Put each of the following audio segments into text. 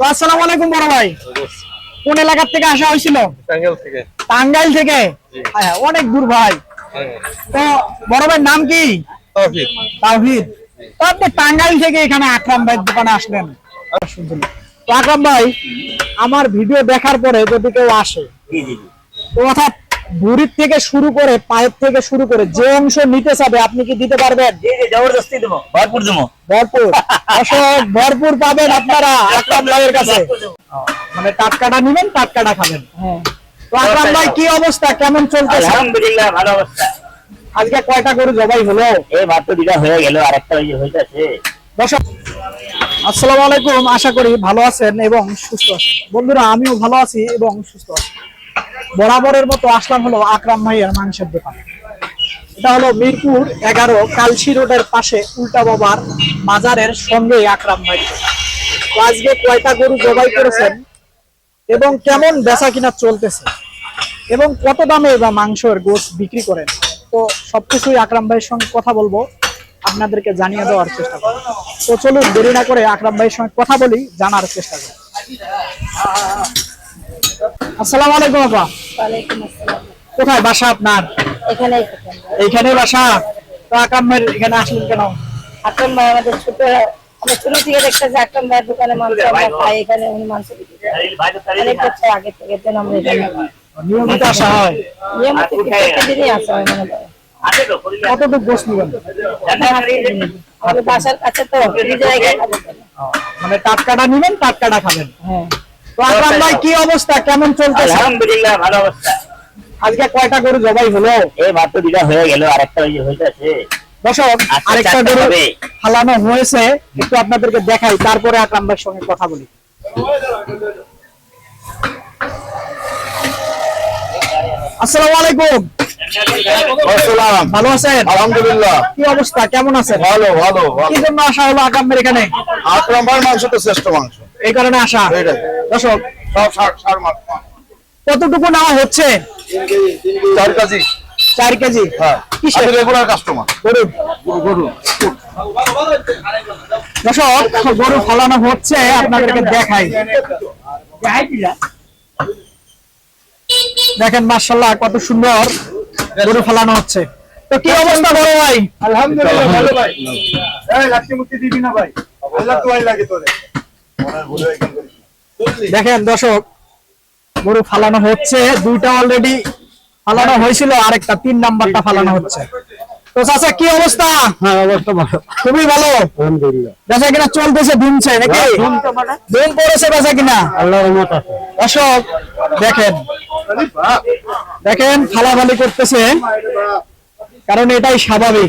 তো আসসালামু আলাইকুম বড় ভাই। কোন এলাকার থেকে আসা হয়েছিল? টাঙ্গাইল থেকে। টাঙ্গাইল থেকে? হ্যাঁ, অনেক দূর ভাই। তো বড় ভাইয়ের নাম কি? তাওহিদ আপনি টাঙ্গাইল থেকে এখানে আকরাম ভাইয়ের দোকানে আসলেন। তো আকরাম ভাই আমার ভিডিও দেখার পরে যদি কেউ আসে তো অর্থাৎ ভুড়ির থেকে শুরু করে পায়ের থেকে শুরু করে যে অংশ নিতে চাবে আপনি কি দিতে পারবেন? জবরদস্তি দেবো ভরপুর দেবো। ভরপুর। অসৎ ভরপুর পাবেন আপনারা আকরাম ভাইয়ের কাছে। মানে টাটকাটা নিবেন টাটকাটা খাবেন। তো আকরাম ভাই কি অবস্থা? কেমন চলতেছে আলহামদুলিল্লাহ ভালো অবস্থা। আজকে কয়টা করে জবাই হলো? এই মাত্র দুটা হয়ে গেল আর একটা ওই হইতাছে। আসসালামু আলাইকুম। আশা করি ভালো আছেন এবং সুস্থ আছেন। বন্ধুরা আমিও ভালো আছি এবং সুস্থ আছি। বরাবরের মতো আসলাম হলো আকরাম ভাইয়ের মাংসের দোকান। এটা হলো মিরপুর এগারো কালসি রোডের পাশে উল্টা বাবার মাজারের সঙ্গে আকরাম ভাই। আজকে কয়টা গরু জবাই করেছেন এবং কেমন বেচা কিনা চলতেছে? এবং কত দামে বা মাংসের গোস বিক্রি করেন? তো সবকিছুই আকরাম ভাইয়ের সঙ্গে কথা বলব। আপনাদেরকে জানিয়ে দেওয়ার চেষ্টা করব। তো চলুন দেরি না করে আকরাম ভাইয়ের সঙ্গে কথা বলি, জানার চেষ্টা করি আসসালামু আলাইকুম আপা। কোথায় বাসা আপনার? এখানেই থাকেন এইখানে বাসা? তো আকরাম ভাইয়ের এখানে আসলেন কেন? আকরাম ভাই আমাদের ছোট আমরা ছোট থেকে দেখতেছি আকরাম ভাইয়ের দোকানে মাংস আমরা খাই এখানে উনি মাংস। অনেক বছর আগে থেকে যেন আমরা এখানে নিয়মিত আসা হয়। নিয়মিত প্রত্যেকটা দিনই আসা হয় মনে কতটুকু গোস নিবেন? আমাদের বাসার কাছে তো? মানে টাটকাটা নিবেন টাটকাটা খাবেন? হ্যাঁ। তো আকরাম ভাই কি অবস্থা? কেমন চলতেছে? আলহামদুলিল্লাহ ভালো অবস্থা। আজকে কয়টা গরু জবাই হলো? এই মাত্র দুটা হয়ে গেল আর একটা ওই হইতাছে। দর্শক আরেকটা গরু। ফালানো হয়েছে একটু আপনাদেরকে দেখাই তারপরে আকরাম ভাইয়ের সঙ্গে কথা বলি। আসসালামু আলাইকুম। আসসালাম ভালো আছেন? আলহামদুলিল্লাহ। কি অবস্থা? কেমন আছেন? ভালো ভালো কি জন্য আসা হলো আকরাম এখানে? আকরাম ভাই মাংস তো শ্রেষ্ঠ মাংস। এই কারণে আসা দর্শক কতটুকু নেওয়া হচ্ছে? চার কেজি। চার কেজি? হ্যাঁ। রেগুলার কাস্টমার গরু গরু দর্শক গরু ফলানো হচ্ছে আপনাদেরকে দেখাই। দেখেন মার্শাল্লাহ কত সুন্দর গরু ফলানো হচ্ছে। তো কি অবস্থা বড় ভাই? আলহামদুলিল্লাহ ভালো ভাই। এই লাঠি মুক্তি দিবি না ভাই? আল্লাহ তোয়াই লাগে তোরে। দেখেন দর্শক গরু ফালানো হচ্ছে দুইটা অলরেডি ফালানো হয়েছিল আরেকটা তিন নাম্বারটা ফালানো হচ্ছে। তো চাচা কি অবস্থা? হ্যাঁ অবস্থা ভালো। খুবই ভালো। আলহামদুলিল্লাহ। বেচা কিনা চলতেছে দিনছে নাকি? দিন পড়েছে বেচা কিনা? আল্লাহর রহমত আছে। দর্শক দেখেন। দেখেন ফালাফালি করতেছে। কারণ এটাই স্বাভাবিক।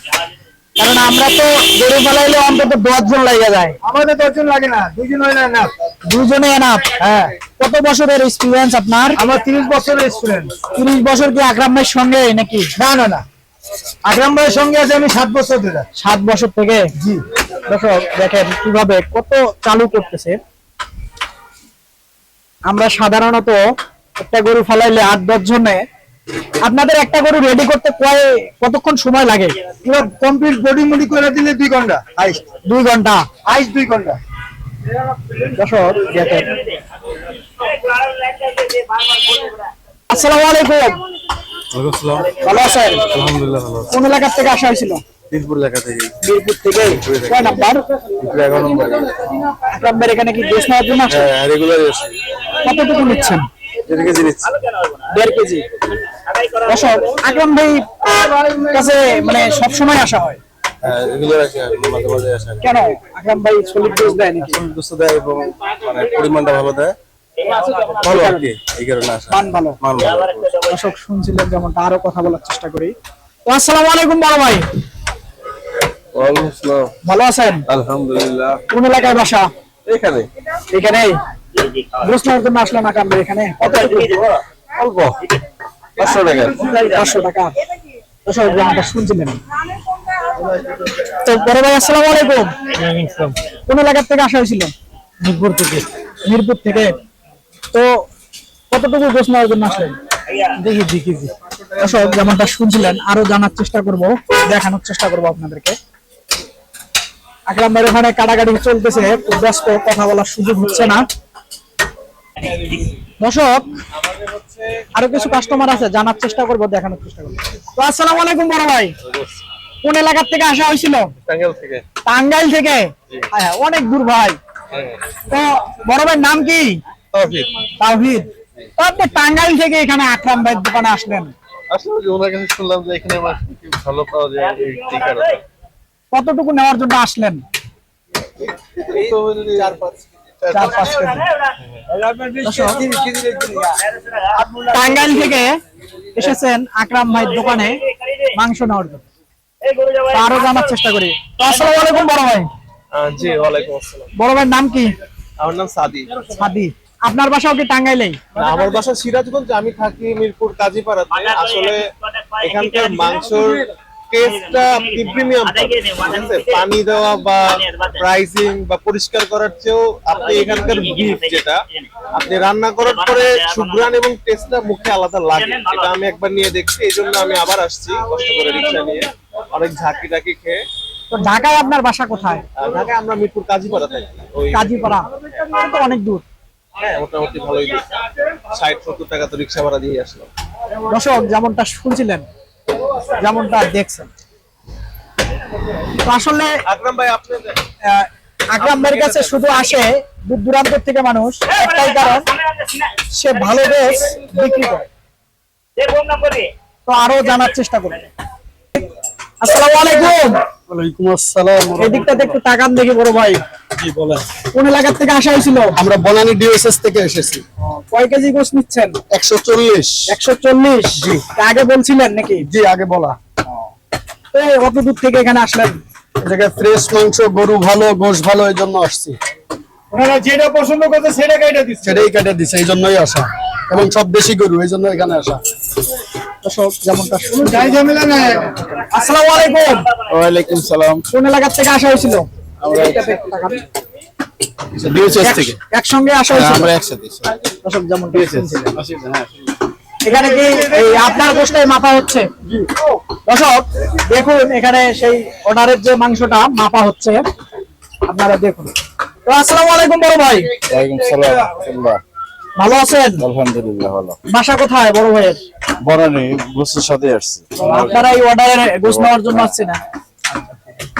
কারণ আমরা তো গরু ফেলাইলে অন্তত দশ জন লাগিয়ে যায়। আমাদের দশজন লাগে না দুজন হয় না দুজনে এনাফ হ্যাঁ। কত বছরের এক্সপিরিয়েন্স আপনার? আমার তিরিশ বছরের স্টুডেন্ট তিরিশ বছর কি আকরাম ভাইয়ের সঙ্গে নাকি? না না না। আকরাম ভাইয়ের সঙ্গে আছে আমি সাত বছর ধরে। সাত বছর থেকে? জি। দর্শক দেখেন কীভাবে কত চালু করতেছে। আমরা সাধারণত একটা গরু ফলাইলে আট দশ জনে আপনাদের একটা গরু রেডি করতে কয় কতক্ষণ সময় লাগে? পুরো কমপ্লিট বডি মুডি করে দিলে দুই ঘণ্টা আইস দুই ঘণ্টা। আইস দুই ঘণ্টা। আসসালামু আলাইকুম। ভালো আছেন? আলহামদুলিল্লাহ ভালো কোন এলাকার থেকে আসা হয়েছিল? দিনপুর এলাকা থেকে। বীরপুর থেকে? কয় নাম্বার? এগারো নম্বর। আকরাম এখানে কি দেশ নেওয়ার জন্য হ্যাঁ রেগুলার আসি। কতটুকু নিচ্ছেন? দেড় কেজি নিচ্ছি। দেড় কেজি। দর্শক আকরাম ভাই কাছে মানে সব সময় আসা হয়। রেগুলার আসি মাঝে মাঝে আসি কেন? আকরাম ভাই সলিড ডোজ দেয় নাকি? ফুল দুস্থ দেয় এবং মানে পরিমাণটা ভালো দেয়। ভালো আর কি এই কারণে আসা মান ভালো। মান ভালো। দর্শক শুনছিলেন যেমনটা আরও কথা বলার চেষ্টা করি। তো আসসালামু আলাইকুম বড় ভাই। ভালো আছেন? আলহামদুলিল্লাহ। কোন এলাকায় বাসা? এখানে। এখানে জন্য আসলাম ভাই এখানে? কত অল্প। পাঁচশো টাকা। পাঁচশো টাকা। দর্শক যেমনটা শুনছিলেন তো বড় ভাই আসসালামু আলাইকুম। কোন এলাকার থেকে আসা হয়েছিল? মিরপুর থেকে। মিরপুর থেকে। তো কতটুকু গোছ নেওয়ার জন্য আসলেন? দেখি দেখি দর্শক যেমনটা শুনছিলেন আরও জানার চেষ্টা করব দেখানোর চেষ্টা করব আপনাদেরকে। আকরাম ভাইয়ের ওখানে কাটাকাটি চলতেছে ব্যস্ত কথা বলার সুযোগ হচ্ছে না। দর্শক আরও কিছু কাস্টমার আছে জানার চেষ্টা করব দেখানোর চেষ্টা করব। তো আসসালামু আলাইকুম বড় ভাই। কোন এলাকার থেকে আসা হয়েছিল? টাঙ্গাইল থেকে। টাঙ্গাইল থেকে? হ্যাঁ হ্যাঁ, অনেক দূর ভাই। তো বড় ভাইয়ের নাম কি? তৌফিক তাওহিদ তো আপনি টাঙ্গাইল থেকে এখানে আকরাম ভাইয়ের দোকানে আসলেন। আসলে কি ওনার কাছে শুনলাম যে এখানে ভালো পাওয়া যায় কতটুকু নেওয়ার জন্য আসলেন? চার পাঁচ। চার পাঁচ কেজি। টাঙ্গাইল থেকে এসেছেন আকরাম ভাইয়ের দোকানে মাংস নেওয়ার জন্য। আরও জানার চেষ্টা করি। আসসালামু আলাইকুম বড় ভাই। জি ওয়ালাইকুম আসসালাম। বড় ভাইয়ের নাম কি? আমার নাম সাদি। সাদি। আপনার বাসাও কি টাঙ্গাইলেই? আমার বাসা সিরাজগঞ্জ। আমি থাকি মিরপুর কাজীপাড়াতে। আসলে এখানকার মাংসর টেস্টটা আপনি প্রিমিয়াম পানি দেওয়া বা প্রাইসিং বা পরিষ্কার করার চেয়েও আপনি এখানকার বিফ যেটা আপনি রান্না করার পরে সুঘ্রাণ এবং টেস্টটা মুখে আলাদা লাগে। এটা আমি একবার নিয়ে দেখছি এই জন্য আমি আবার আসছি কষ্ট করে রিক্সা নিয়ে। অনেক ঝাঁকি টাকি খেয়ে। তো ঢাকায় আপনার বাসা কোথায়? ঢাকায় আমরা মিরপুর কাজীপাড়া থাকি। কাজীপাড়া। তো অনেক দূর। হ্যাঁ মোটামুটি ভালোই দূর। ষাট সত্তর টাকা তো রিক্সা ভাড়া দিয়ে আসলাম। দর্শক যেমনটা শুনছিলেন যেমনটা দেখছেন। আসলে আকরাম ভাই আপনি আকরাম ভাইয়ের কাছে শুধু আসে দূর দূরান্ত থেকে মানুষ একটাই কারণ সে ভালো বেশ বিক্রি করে। তো আরও জানার চেষ্টা করবে আসসালামু আলাইকুম। ওয়ালাইকুম আসসালাম এই একটু তাকান দেখি বড় ভাই। জি বলেন। কোন এলাকার থেকে আসা হয়েছিল? আমরা বনানী ডিএসএস থেকে এসেছি। কয় কেজি গোস নিচ্ছেন? একশো চল্লিশ। একশো চল্লিশ? আগে বলছিলেন নাকি? জি আগে বলা। তো অত দূর থেকে এখানে আসলেন? জায়গায় ফ্রেশ মাংস গরু ভালো গোশ ভালো এই জন্য আসছি। ওনারা যেটা পছন্দ করছে সেটা কাইটা দিচ্ছে। সেটাই কেটে দিছে এই জন্যই আসা। এবং সব দেশি গরু এই জন্য এখানে আসা। দর্শক যেমনটা শুনুন। যাই ঝামেলা নাই। আসসালামু আলাইকুম। ওয়ালাইকুম সালাম। কোন এলাকার থেকে আসা হয়েছিল? আমরা ডিএসএস থেকে। একসঙ্গে আসা হয়েছিল? একসাথে দর্শক যেমনটা শুনছিলেন। এখানে কি এই আপনার গোষ্ঠে মাপা হচ্ছে? দর্শক দেখুন এখানে সেই অর্ডারের যে মাংসটা মাপা হচ্ছে। আপনারা দেখুন। তো আসসালামু আলাইকুম বড় ভাই। সালাম ভালো আছেন? আলহামদুলিল্লাহ ভালো। বাসা কোথায় বড় ভাইয়ের? সাথে আসছি। আপনারা এই অর্ডারের নেওয়ার জন্য আসছে না?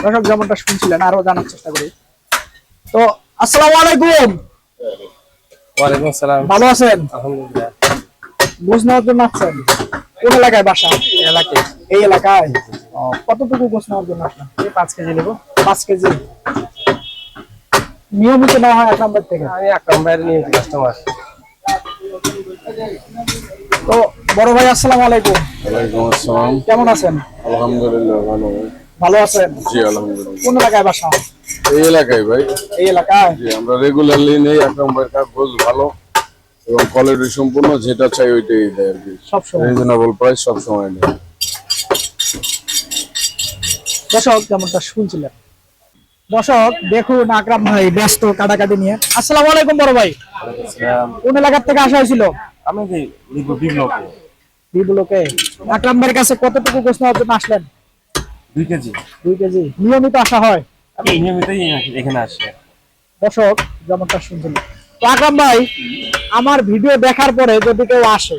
দর্শক যেমনটা শুনছিলেন আরও জানার চেষ্টা করি। তো আসসালামু আলাইকুম। ওয়ালাইকুম সালাম ভালো আছেন? আলহামদুলিল্লাহ। গোস নেওয়ার জন্য আসছেন? কোন এলাকায় বাসা? এলাকায়। এই এলাকায়? কতটুকু গোস নেওয়ার জন্য আসলেন পাঁচ কেজি নেব। পাঁচ কেজি। নিয়মিত নেওয়া হয় এক নম্বর থেকে? আমি আকরাম ভাইয়ের নিয়েছি কাস্টমার তো বড় ভাই আসসালামু আলাইকুম। ওয়ালাইকুম আসসালাম। কেমন আছেন? আলহামদুলিল্লাহ ভালো। ভালো আছেন? জি আলহামদুলিল্লাহ। কোন এলাকায় বাসা? এই এলাকায় ভাই। এই এলাকায়? জি আমরা রেগুলারলি নেই আকরাম ভাইয়ের কাগজ ভালো এবং কোয়ালিটি সম্পূর্ণ যেটা চাই ওইটাই দেয় আর কি। সবসময় রিজনেবল প্রাইস সব সময় নেই। দর্শক যেমনটা শুনছিলেন। দর্শক দেখুন আকরাম ভাই ব্যস্ত কাটাকাটি নিয়ে। আসসালামু আলাইকুম বড় ভাই। কোন এলাকার থেকে আসা হয়েছিল? আমি লিখব বিপ্লবকে। কাছে কতটুকু আসলেন? দুই কেজি। দুই কেজি। নিয়মিত আসা হয়। আমি নিয়মিতই এখানে আসি। দর্শক যেমনটা শুনছিলেন তো আকরাম ভাই আমার ভিডিও দেখার পরে যদি কেউ আসে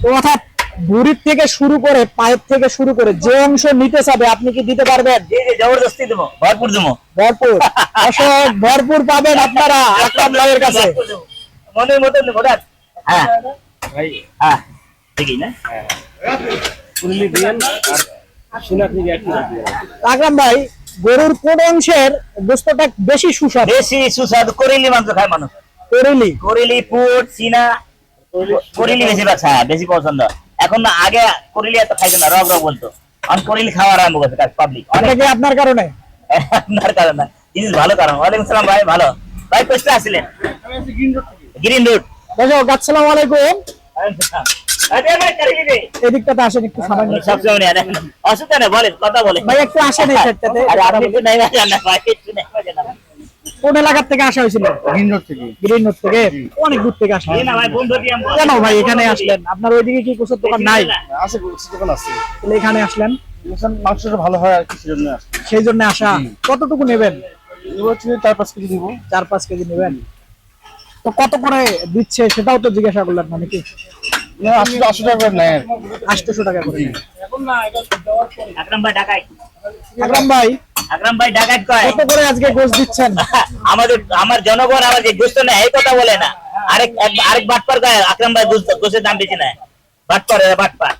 তো অর্থাৎ ভুড়ির থেকে শুরু করে পায়ের থেকে শুরু করে যে অংশ নিতে চাবে আপনি কি দিতে পারবেন? জবরদস্তি দেবো। ভরপুর দেবো। ভরপুর। ভরপুর পাবেন আপনারা আকরাম ভাইয়ের কাছে। মনের মতন হ্যাঁ। হ্যাঁ। ঠিকই না? আকরাম ভাই গরুর কোন অংশের গোস্তটা বেশি সুস্বাদু? বেশি সুস্বাদু করিলি মাংস খায় মানুষ। করেলি। করিলি পুট চিনা করিলি। বেশি বেশি পছন্দ। এখন না আগে করিলি এত খাইতো না রগ রগ বলতো। এখন করিলি খাওয়া আরম্ভ করছে পাবলিক অনেক। আপনার কারণে? আপনার কারণ জিনিস ভালো কারণ। ওয়ালাইকুম সালাম ভাই ভালো। ভাই কোথায় আসলেন গ্রিন রুট দর্শক আসসালামু আলাইকুম। এদিকটাতে আসেন একটু সামান্য অসুবিধা নেই বলেন কথা বলেন। ভাই একটু আসেন এই সাইডটাতে। কোন এলাকার থেকে আসা হয়েছিল? গ্রিন রোড থেকে। গ্রিন রোড থেকে? অনেক দূর থেকে আমি কেন ভাই এখানে আসলেন? আপনার ওইদিকে কি কুসুর দোকান নাই? আছে দোকান আছে। তাহলে এখানে আসলেন। মাংসটা ভালো হয় আর কি সেজন্য সেই জন্য আসা। কতটুকু নেবেন? চার পাঁচ কেজি দিব চার পাঁচ কেজি নেবেন। তো কত করে দিচ্ছে সেটাও তো জিজ্ঞাসা করলেন মানে কি আশি আশি টাকা করে নেয়। আটশোশো টাকা করে আকরাম ভাই ঢাকায় আকরাম ভাই? আকরাম ভাই ঢাকায় কয়? কত করে আজকে গোস দিচ্ছেন? আমাদের আমার জনগণ আমাদের দুস্থ না এই কথা বলে না। আরেক আরেক বাটপার গায়ে আকরাম ভাই গোছের দাম বেশি না বাটপার বাটপার।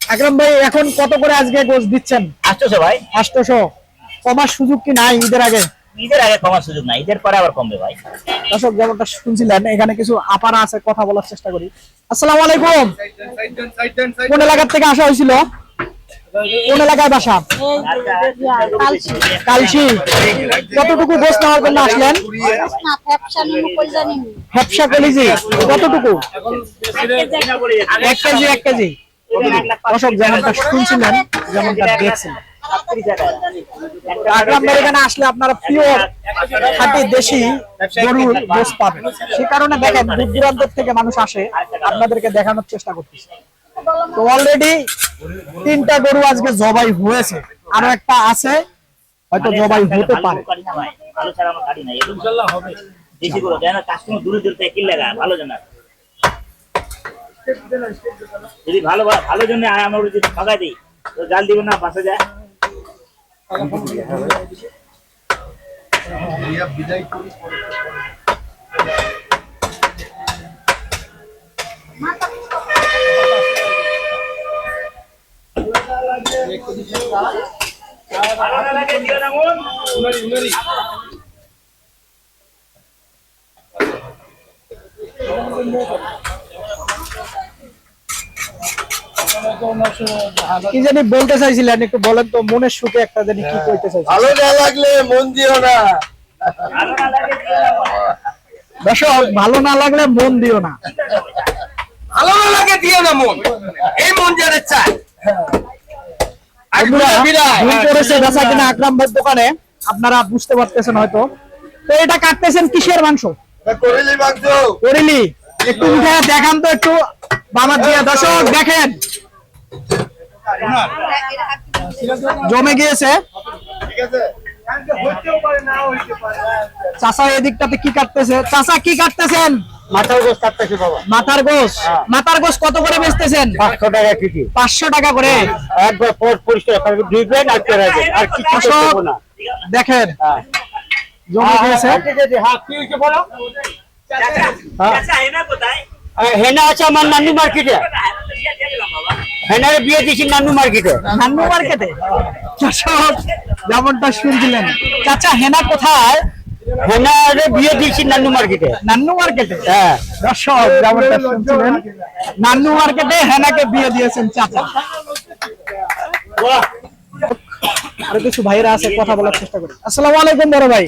আকরাম ভাই এখন কত করে আজকে গোস দিচ্ছেন? আসতেছো ভাই। আটশোশো। কমার সুযোগ কি নাই ঈদের আগে? ঈদের আগে কমার সুযোগ ঈদের পরে আবার কমবে ভাই। দর্শক, যেমনটা শুনছিলেন, এখানে কিছু আপারা আছে, কথা বলার চেষ্টা করি। আসসালামু আলাইকুম। কোন এলাকার থেকে আসা হয়েছিল? কোন এলাকায় বাসা? কালসি। কতটুকু গোস নেওয়ার জন্য আসলেন? হ্যাপসা কলিজি। কতটুকু এক কেজি এক কেজি। দর্শক, যেমনটা শুনছিলেন, যেমনটা দেখছেন। আগ্রাম এখানে আসলে আপনারা পিওর খাঁটি দেশি গরুর গোস পাবেন। সে কারণে দেখেন দূর দূরান্ত থেকে মানুষ আসে আপনাদেরকে দেখানোর চেষ্টা করতেছে। তো অলরেডি তিনটা গরু আজকে জবাই হয়েছে। আরও একটা আছে হয়তো জবাই হতে পারে। যদি ভালো ভালো জন্য আমরা যদি ঠকাই দিই তো জাল দিব না বাসা যায়। ভালো না লাগে দিও না মন কি জানি বলতে চাইছিলেন একটু বলেন তো মনের সুখে একটা জানি কি কইতে চাইছিলেন ভালো না লাগলে মন দিও না। ভালো না লাগে দিও না মন। দর্শক ভালো না লাগলে মন দিও না। ভালো না লাগে দিও না মন। এই মন যারা চায় আকরাম দোকানে। আপনারা বুঝতে পারতেছেন হয়তো। তো এটা কাটতেছেন কিসের মাংস? করিলি মাংস। করিলি। একটু উঠে দেখান তো একটু। বাবার দিয়ে দর্শক দেখেন। জমে গিয়েছে। ঠিক আছে হইতেও পারে না হইতে পারে চাষা এদিকটাতে কি কাটতেছে? চাষা কি কাটতেছেন? মাথার গোস কাটতেছি বাবা। মাথার গোস মাথার গোস কত করে বেচতেছেন? পাঁচশো টাকা কেজি। পাঁচশো টাকা করে। একবার পর পরিষ্কার করে ধুইবেন আর পেরাবেন আর কিছু করতে না। দেখেন। হ্যাঁ। জমে গিয়েছে। হ্যাঁ কি হয়েছে বলো? এনা কোথায়? আহ, হেনা আছে আমার নান্নু মার্কেটে। হেনারে বিয়ে দিয়েছি নান্নু মার্কেটে। নান্নু মার্কেটে? যেমনটা শুনছিলেন চাচা হেনা কোথায়? হেনারে বিয়ে দিয়েছি নান্নু মার্কেটে। নান্নু মার্কেটে? হ্যাঁ। দর্শক যেমনটা শুনছিলেন নান্নু মার্কেটে হেনাকে বিয়ে দিয়েছেন চাচা। আরও কিছু ভাইরা আছে কথা বলার চেষ্টা করি। আসসালামু আলাইকুম বড় ভাই।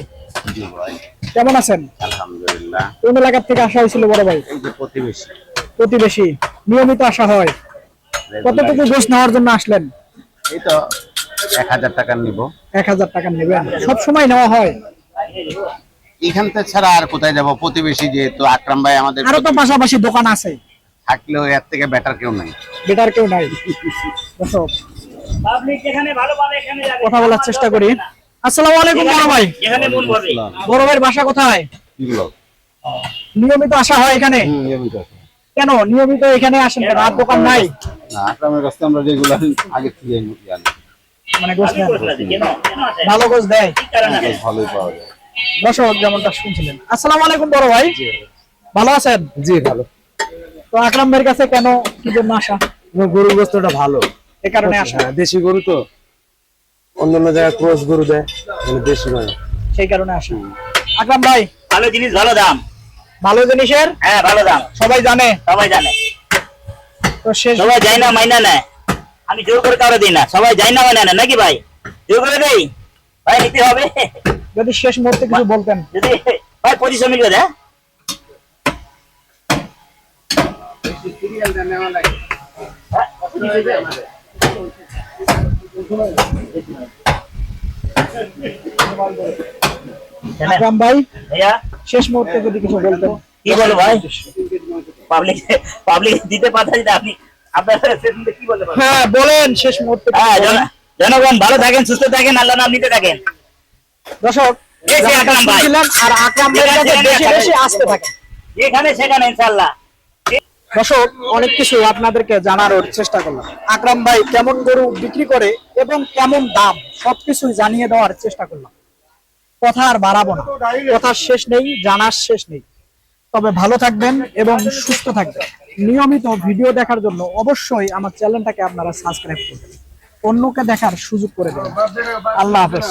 কেমন আছেন? আলহামদুলিল্লাহ। কোন এলাকার থেকে আসা হয়েছিল বড় ভাই? প্রতিবেশী। প্রতিবেশী নিয়মিত আসা হয়। কতটুকু গোস নেওয়ার জন্য আসলেন? এই তো এক হাজার টাকা নিব। এক হাজার টাকা নেবেন। সব সময় নেওয়া হয়? এখান থেকে ছাড়া আর কোথায় যাব? প্রতিবেশী যেহেতু আকরাম ভাই আমাদের আরও তো পাশাপাশি দোকান আছে। থাকলেও এর থেকে বেটার কেউ নাই। বেটার কেউ নাই। দর্শক পাবলিক যেখানে ভালো পাবে এখানে যাবে। কথা বলার চেষ্টা করি। আসসালামু আলাইকুম বড় ভাই। যেখানে মন ভরবে বড় ভাইয়ের বাসা কোথায়? নিয়মিত আসা হয় এখানে? কেন? নিয়মিত এখানে আসেন কেন? আর দোকান নাই? না আকরামের কাছে আমরা রেগুলার আগে থেকে জানি মানে গোস নেন। কেন? কেন ভালো গোস দেয়? আছে? ভালোই পাওয়া যায়। দর্শক যেমনটা শুনছিলেন। আসসালামু আলাইকুম বড় ভাই। ভালো। আছেন? জি ভালো। তো আকরাম ভাইয়ের কাছে কেন কি জন্য আসা? গরুর গোস্তটা ভালো। এ কারণে আসা। হ্যাঁ, দেশি গরু তো। অন্যান্য জায়গায় ক্রস গরু দেয় মানে দেশি নয় সেই কারণে আসা। আকরাম ভাই ভালো জিনিস ভালো দাম। ভালো জিনিসের? হ্যাঁ ভালো দাম। সবাই জানে? সবাই জানে। তো শেষ সবাই যায় না মাইনা নেয়। আমি জোর করে কারও দিই না। সবাই যায় না মাইনা নেয়। নাকি ভাই? জোর করে দেই? ভাই নিতে হবে। যদি শেষ মুহূর্তে কিছু বলতেন। যদি ভাই পজিশন মিলবে দে আকরাম ভাই শেষ মুহূর্তে যদি কিছু বলতেন। কি বলব ভাই? পাবলিক পাবলিক দিতে পাঠাই আপনি আপনার কি বলতে হ্যাঁ বলেন শেষ মুহূর্তে হ্যাঁ জনগণ ভালো থাকেন সুস্থ থাকেন আল্লাহ নাম নিতে থাকেন। দর্শক আকরাম ভাই। আর আকরাম যেখানে বেশি বেশি আসতে থাকে যেখানে সেখানে ইনশাল্লাহ দর্শক, অনেক কিছু আপনাদেরকে জানানোর চেষ্টা করলাম। আকরাম ভাই, কেমন গরু বিক্রি করে এবং কেমন দাম? সবকিছুই জানিয়ে দেওয়ার চেষ্টা করলাম। কথা আর বাড়াবো না। কথার শেষ নেই, জানার শেষ নেই। তবে ভালো থাকবেন এবং সুস্থ থাকবেন। নিয়মিত ভিডিও দেখার জন্য অবশ্যই আমার চ্যানেলটাকে আপনারা সাবস্ক্রাইব করবেন। অন্যকে দেখার সুযোগ করে দেবেন। আল্লাহ হাফেজ।